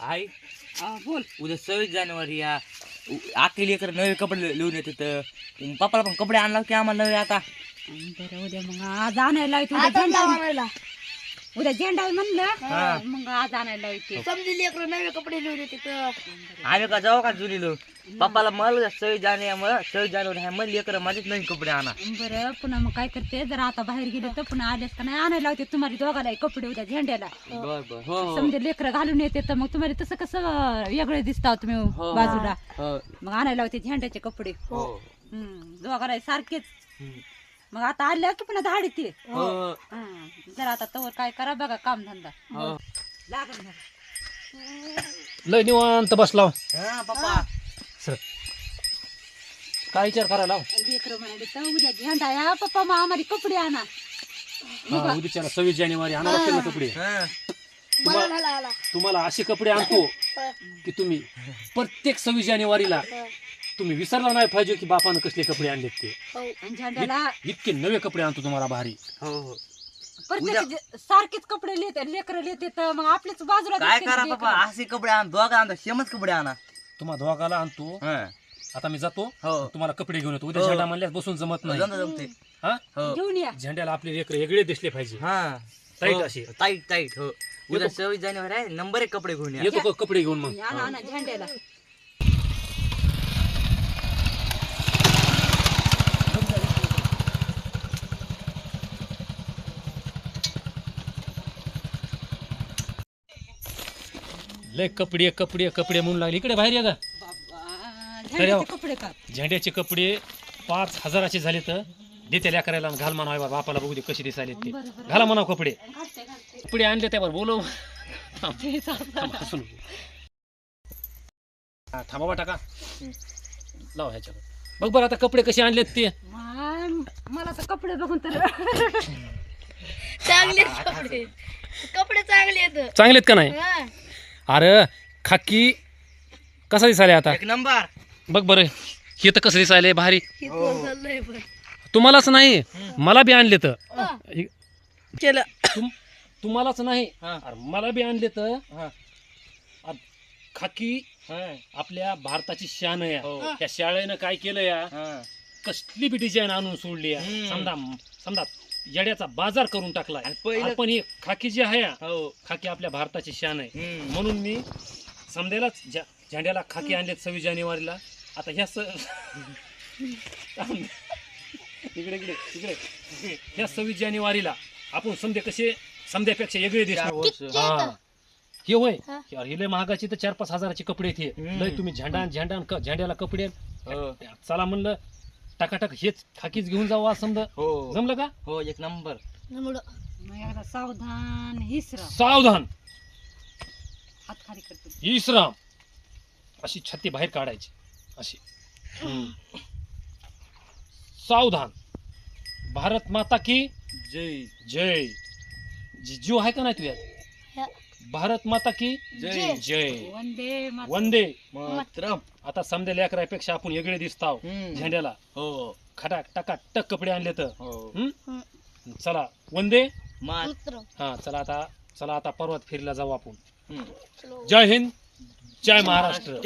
आई बोल. उद्या सव्वीस जानेवारी या आखी लेकर नवे कपडे लिहून येत पप्पाला पण कपडे आणला की आम्हाला नवे आता. बरं उद्या मग आज आणायला येते उद्या आता झेंडा आणायला. उद्या झेंडा आहे हा. म्हणलं मग आज आणायला येते. समजी लेकरं नवे कपडे लिहून येते तर. आम्ही का जाऊ का जुनीलो पप्पाला मला सव्वीस जानेवारी सव्वीस जानेवारी आहे मग लेकर माझेच नवीन कपडे आणा. बरं पुन्हा मग काय करते जर आता बाहेर गेले तर पुन्हा आलेस का नाही आणायला होते तुम्हाला दोघाला कपडे उद्या झेंड्याला. बर बर. हो हो. समजा लेकरं घालून येते तर मग तुम्हाला तसं कसं वेगळे दिसता तुम्ही हो. बाजूला. हो. मग आणायला होते झेंड्याचे कपडे. हो. हम्म, दोघाला सारखेच. हम्म. मग आता आल्या की पुन्हा धाडी ते हो. जरा आता तवर काय करा बघा काम धंदा. हो. लागल ना. लय निवांत बसला हा. पप्पा. सर. काय विचार करायला लाव? लेकरं म्हणाले तर उद्या झेंडा या पप्पा मग आम्हाला कपडे आणा. हा उद्याच्याला सव्वीस जानेवारी आणा लागतील ना कपडे. हा. तुम्हाला असे कपडे आणतो. की तुम्ही प्रत्येक सव्वीस जानेवारीला तुम्ही विसरला नाही पाहिजे की बापानं कसले कपडे आणलेत ते. हो आणि झेंड्याला इतके नवे कपडे आणतो तुम्हाला भारी हो हो. सारखेच कपडे लिहिते लेकर लिहिते मग आपल्याच बाजूला काय करा ना पप्पा असे कपडे आण दोघा आणतो सेमच कपडे आणा. तुम्हाला दोघाला आणतो. हा. आता मी जातो. हो. तुम्हाला कपडे घेऊन येतो. उद्या हो. झेंडा म्हणल्यास बसून जमत नाही. जमतं जमते. हा? हो. घेऊन या. झेंड्याला आपले लेकर वेगळे दिसले पाहिजे. हा. टाईट असे. टाईट टाईट हो. उद्या सव्वीस जानेवारी आहे नंबर एक कपडे घेऊन या. येतो का कपडे घेऊन मग. आणा आणा झेंड्याला. लय कपडे कपडे कपडे म्हणून लागले. इकडे बाहेर या का बाबा झेंड्याचे कपडे का? झेंड्याचे कपडे पाच हजाराचे झाले तर देते करायला घाल म्हणावं. बा बापाला बघू दे कसे दिसायले ते. बरं, बरं. घाला म्हणावं कपडे. घालते घालते. कपडे आणले त्यावर. बोलव. ते चालतं. हसून हा, थांबा टाका. लाव ह्याच्यावर. बघ बरं आता कपडे कसे आणलेत ते. मला तर कपडे बघून तर चांगले आहेत कपडे. कपडे चांगले आहेत. चांगलेत का नाही? हा. अरे खाकी कसा दिसायले आता एक नंबर बघ बरं हे तर कसं दिसायले भारी. तुम्हालाच नाही मला बी आणले तर केलं तुम- तुम्हालाच नाही हा. अरे मला बी आणले तर हा. अरे खाकी हा. आपल्या भारताची शान आहे हो. त्या शाळेनं काय केलं या हा. कसली बी डिझाईन आणून सोडली या. हम्म. समजा समजा येड्याचा बाजार करून आणि पहिलं पण ही खाकी जी आहे हो. खाकी आपल्या भारताची शान आहे. हम्म. म्हणून मी समजायलाच झा- झेंड्याला खाकी आणलेत सव्वीस जानेवारीला. आता ह्या स इकडे इकडे इकडे. ह्या सव्वीस जानेवारीला आपण समजे कसे समध्यापेक्षा वेगळे चार वर्ष. हा. हे होय. हा. यार, हे लय महागाचे तर चार पाच हजाराचे कपडे हे. हम्म. लय तुम्ही झेंडा झेंडा झेंड्याला कपडे हो. चला म्हणलं टाकाटाक हेच खाकीच घेऊन जाऊ समजा. हो. जमलं का? हो एक नंबर. मुडं. मग एकदा सावधान हिसरा सावधान. हात खाली करते. विश्राम अशी छत्ती बाहेर काढायची. अशी. हम्म. सावधान. भारत माता की जय. जय. जी- जीव आहे का नाही तुझ्यात. भारत माता की जय. जय. वंदे मातरम. वंदे. मातरम. आता समजा लेकरापेक्षा आपण वेगळे दिसताव हम्म. झेंड्याला. हो. खटाक टका टक कपडे आणले तर. हो. हम्म? चला वंदे. मात. हा चला आता चला आता पर्वत फेरीला जाऊ आपण. हम्म. जय हिंद जय महाराष्ट्र.